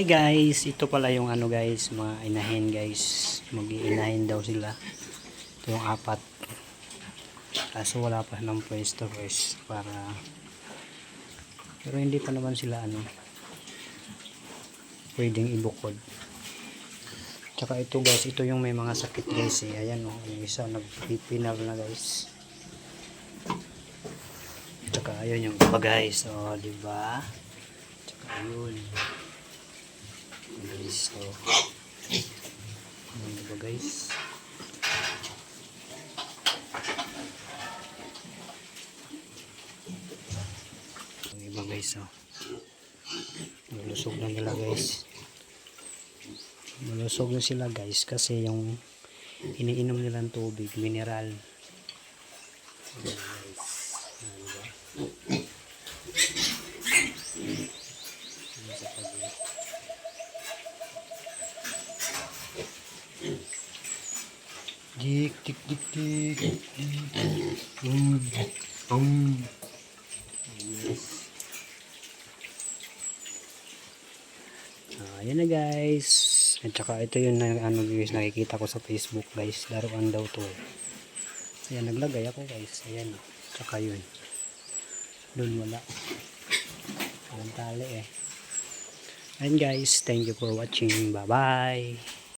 Hey guys, ito pala yung ano guys, mga inahin guys. Mag-iinahin daw sila. Ito yung apat. Kaso wala pa ng pwesto guys para pero hindi pa naman sila ano pwedeng ibukod. Tsaka ito guys, ito yung may mga sakit guys eh. Ayan oh, yung isa nagpipinal na guys. Tsaka ayun yung iba guys, oh, di ba? Tsaka ayun. Guys, so ano ba guys? Ang iba guys, oh. Malusog na nila guys. Malusog na sila guys kasi yung iniinom nilang tubig, mineral. Guys. Ano ba? Ano sa tabi? Dik, dik, dik, dik. Um, um. Yes. Ah, yan na guys. At saka ito yung na, ano guys, nakikita ko sa Facebook guys. Laruan daw to. Ayan, naglagay ako guys. Ayan. Tsaka yun. Doon wala. Walang tali eh. And guys, thank you for watching. Bye-bye.